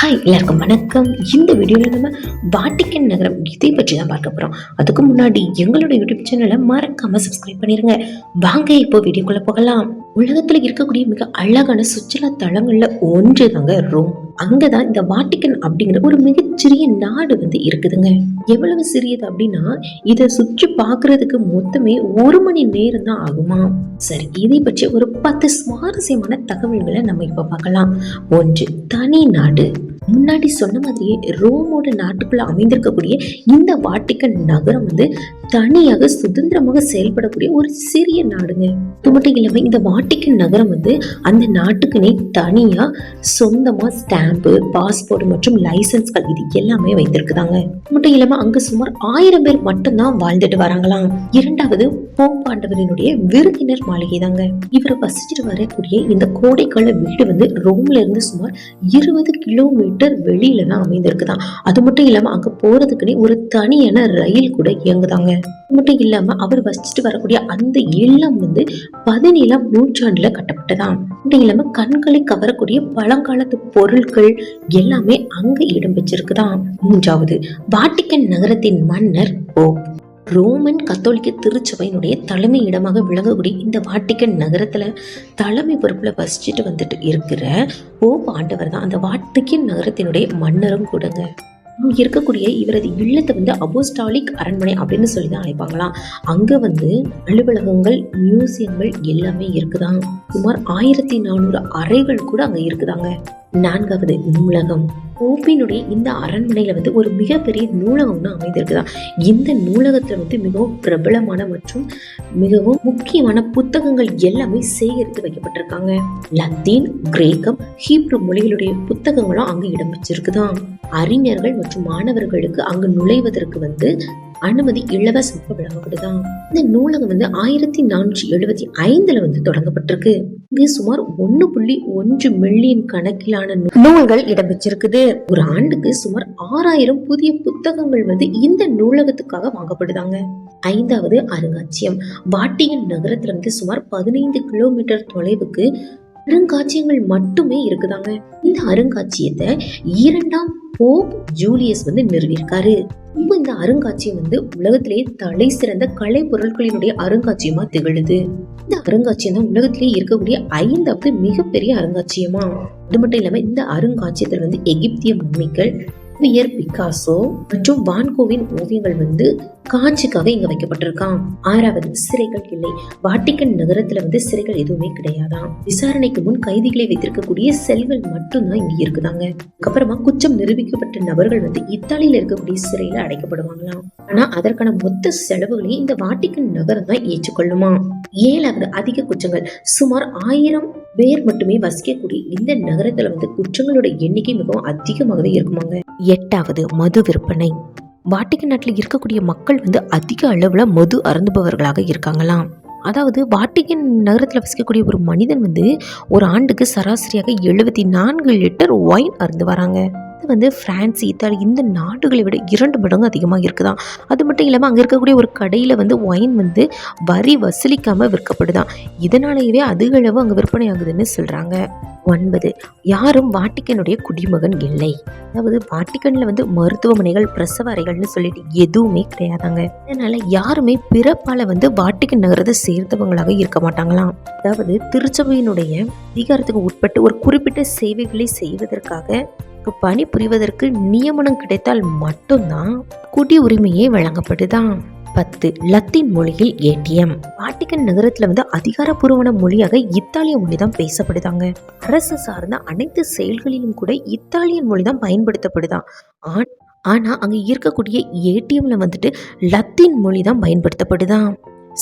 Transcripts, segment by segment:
Hi எல்லாருக்கும் வணக்கம். இந்த வீடியோவில் நம்ம வாட்டிக்கன் நகரம் இதை பற்றி தான் பார்க்க போகிறோம் அதுக்கு முன்னாடி எங்களோட யூடியூப் சேனலை மறக்காமல் சப்ஸ்கிரைப் பண்ணிருங்க. வாங்க இப்போ வீடியோக்குள்ளே போகலாம். உலகத்தில் இருக்கக்கூடிய மிக அழகான சுற்றுலா தலங்கள்ல ஒன்று தாங்க ரோம். அங்கே தான் இந்த வாட்டிக்கன் அப்படிங்கிற ஒரு மிகச்சிறிய நாடு வந்து இருக்குதுங்க. எவ்வளவு சிறியது அப்படின்னா இதை சுற்றி பார்க்கறதுக்கு மொத்தமே ஒரு மணி நேரம் தான் ஆகுமா? சரி இதை பற்றி ஒரு பத்து சுவாரஸ்யமான தகவல்களை நம்ம இப்போ பார்க்கலாம். ஒன்று தனி நாடு. முன்னாடி சொன்ன மாதிரியே ரோமோட நாட்டுக்குள்ள அமைந்திருக்கக்கூடிய இந்த வாட்டிக்கன் நகரம் வந்து தனியாக சுதந்திரமாக செயல்படக்கூடிய ஒரு சிறிய நாடுங்க. அது மட்டும் இல்லாமல் இந்த வாட்டிக்கன் நகரம் வந்து அந்த நாட்டுக்குனே தனியா சொந்தமா ஸ்டாம்பு பாஸ்போர்ட் மற்றும் லைசன்ஸ்கள் இது எல்லாமே வைத்திருக்குதாங்க. அது மட்டும் இல்லாமல் அங்க சுமார் ஆயிரம் பேர் மட்டும்தான் வாழ்ந்துட்டு வராங்களாம். இரண்டாவது போப்பாண்டவரினுடைய விருந்தினர் மாளிகை தாங்க இவர் வசிச்சுட்டு வரக்கூடிய இந்த கோடைக்கால வீடு வந்து ரோம்ல இருந்து சுமார் இருபது கிலோமீட்டர் வெளியில தான் அமைந்திருக்குதான் அது மட்டும் இல்லாம அங்க போறதுக்குன்னு ஒரு தனியான ரயில் கூட இயங்குதாங்க. அது மட்டும் இல்லாம அவர் வசிச்சுட்டு வரக்கூடிய அந்த இல்லம் வந்து பதினேழாம் நூற்றாண்டுல கட்டப்பட்டதான் மட்டும் இல்லாம கண்களை கவரக்கூடிய பழங்காலத்து பொருட்கள் எல்லாமே அங்க இடம் பெற்றிருக்குதாம் மூன்றாவது வாட்டிக்கன் நகரத்தின் மன்னர் போப் ரோமன் கத்தோலிக்க திருச்சபையினுடைய தலைமை இடமாக விளங்கக்கூடிய இந்த வாட்டிக்கன் நகரத்தில் தலைமை பொறுப்புல வசிச்சுட்டு வந்துட்டு இருக்கிற போப் ஆண்டவர் தான். அந்த வாட்டிக்கன் நகரத்தினுடைய மன்னரும் கூடங்க. இருக்கக்கூடிய இவரது இல்லத்தை வந்து அபோஸ்டாலிக் அரண்மனை அப்படின்னு சொல்லி தான் அழைப்பாங்களாம். அங்கே வந்து அலுவலகங்கள் மியூசியங்கள் எல்லாமே இருக்குதாங்க சுமார் ஆயிரத்தி நானூறு அறைகள் கூட அங்கே இருக்குதாங்க. நான்காவது நூலகம். கோப்பினுடைய இந்த அரண்மனையில் வந்து ஒரு மிகப்பெரிய நூலகம்னு அமைந்திருக்குதான் இந்த நூலகத்தில் வந்து மிகவும் பிரபலமான மற்றும் மிகவும் முக்கியமான புத்தகங்கள் எல்லாமே சேகரித்து வைக்கப்பட்டிருக்காங்க. லத்தீன் கிரேக்கம் ஹீப்ரு மொழிகளுடைய புத்தகங்களும் அங்கே இடம் வச்சிருக்குதான் அறிஞர்கள் மற்றும் மாணவர்களுக்கு அங்கு நுழைவதற்கு வந்து அனுமதி இலவசமாக வழங்கப்படுதாம் இந்த நூலகம் வந்து ஆயிரத்தி நானூற்றி எழுபத்தி ஐந்துல வந்து தொடங்கப்பட்டிருக்கு. இது சுமார் ஒன்னு புள்ளி ஒன்று மில்லியன் கணக்கிலான நூல்கள் இடம்பெற்றிருக்குது. ஒரு ஆண்டுக்கு சுமார் ஆறாயிரம் புதிய புத்தகங்கள் வந்து இந்த நூலகத்துக்காக வாங்கப்படுதாங்க. ஐந்தாவது அருங்காட்சியம். வாட்டியன் நகரத்துல இருந்து சுமார் பதினைந்து கிலோமீட்டர் தொலைவுக்கு அருங்காட்சியங்கள் மட்டுமே இருக்குதாங்க. இந்த அருங்காட்சியத்தை இரண்டாம் போப் ஜூலியஸ் வந்து நிறுவியிருக்காரு. இப்போ இந்த அருங்காட்சியம் வந்து உலகத்திலேயே தலை சிறந்த கலை பொருட்களினுடைய அருங்காட்சியமா திகழுது. இந்த அருங்காட்சியம் தான் உலகத்திலேயே இருக்கக்கூடிய ஐந்தாவது மிகப்பெரிய அருங்காட்சியமா. அது மட்டும் இல்லாம இந்த அருங்காட்சியத்தில் வந்து எகிப்திய மம்மிகள் பியர் பிகாசோ மற்றும் வான்கோவின் ஓவியங்கள் வந்து காட்சிக்காக இங்க வைக்கப்பட்டிருக்கான் ஆறாவது சிறைகள் இல்லை வாட்டிக்கன் நகரத்துல வந்து சிறைகள் எதுவுமே கிடையாதாம். விசாரணைக்கு முன் கைதிகளை வைத்திருக்கக்கூடிய செல்கள் மட்டும்தான் இங்க இருக்குதாங்க. அதுக்கப்புறமா குற்றம் நிரூபிக்கப்பட்ட நபர்கள் வந்து இத்தாலியில இருக்கக்கூடிய சிறையில அடைக்கப்படுவாங்களாம். ஆனா அதற்கான மொத்த செலவுகளையும் இந்த வாட்டிக்கன் நகரம் தான் ஏற்றுக்கொள்ளுமா ஏழாவது அதிக குற்றங்கள். சுமார் ஆயிரம் பேர் மட்டுமே வசிக்கக்கூடிய இந்த நகரத்துல வந்து குற்றங்களோட எண்ணிக்கை மிகவும் அதிகமாகவே இருக்குமாங்க. எட்டாவது மது விற்பனை. வாட்டிக்கு நாட்டில் இருக்கக்கூடிய மக்கள் வந்து அதிக அளவில் மது அருந்துபவர்களாக இருக்காங்களாம். அதாவது வாட்டிகன் நகரத்தில் வசிக்கக்கூடிய ஒரு மனிதன் வந்து ஒரு ஆண்டுக்கு சராசரியாக எழுபத்தி நான்கு லிட்டர் ஒயின் அருந்து வராங்க வந்து ஃப்ரான்ஸ் இத்தாலி இந்த நாடுகளை விட இரண்டு மடங்கு அதிகமாக இருக்குதான் அது மட்டும் இல்லாமல் அங்கே இருக்கக்கூடிய ஒரு கடையில் வந்து ஒயின் வந்து வரி வசூலிக்காமல் விற்கப்படுதான் இதனாலேயே அதிக அளவு அங்கே விற்பனை ஆகுதுன்னு சொல்கிறாங்க ஒன்பது யாரும் வாட்டிக்கனுடைய குடிமகன் இல்லை. அதாவது வாட்டிக்கனில் வந்து மருத்துவமனைகள் பிரசவ அறைகள்னு சொல்லிட்டு எதுவுமே கிடையாதாங்க. அதனால யாருமே பிறப்பால் வந்து வாட்டிக்கன் நகரத்தை சேர்ந்தவங்களாக இருக்க மாட்டாங்களாம் அதாவது திருச்சபையினுடைய அதிகாரத்துக்கு உட்பட்டு ஒரு குறிப்பிட்ட சேவைகளை செய்வதற்காக பணி புரிவதற்கு நியமனம் கிடைத்தால் மட்டும்தான் குடி உரிமையே வழங்கப்படுதான். பத்து லத்தீன் மொழியில் ஏடிஎம் வாட்டிகன் நகரத்தில் வந்து அதிகாரப்பூர்வமான மொழியாக இத்தாலிய மொழி தான் பேசப்படுதாங்க. அரசு சார்ந்த அனைத்து செயல்களிலும் கூட இத்தாலியன் மொழி தான் பயன்படுத்தப்படுதான். ஆன் அங்கே இருக்கக்கூடிய ஏடிஎம்ல வந்துட்டு லத்தீன் மொழி தான் பயன்படுத்தப்படுதான்.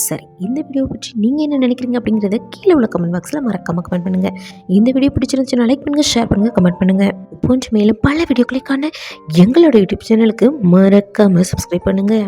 சரி இந்த வீடியோ பற்றி நீங்கள் என்ன நினைக்கிறீங்க அப்படிங்கிறத கீழே உள்ள கமெண்ட் பாக்ஸில் மறக்காமல் கமெண்ட் பண்ணுங்க. இந்த வீடியோ பிடிச்சிருந்துச்சுன்னா லைக் பண்ணுங்கள் ஷேர் பண்ணுங்கள் கமெண்ட் பண்ணுங்கள் போன்ற மேலும் பல வீடியோக்களுக்கான எங்களோட யூடியூப் சேனலுக்கு மறக்காமல் சப்ஸ்கிரைப் பண்ணுங்கள்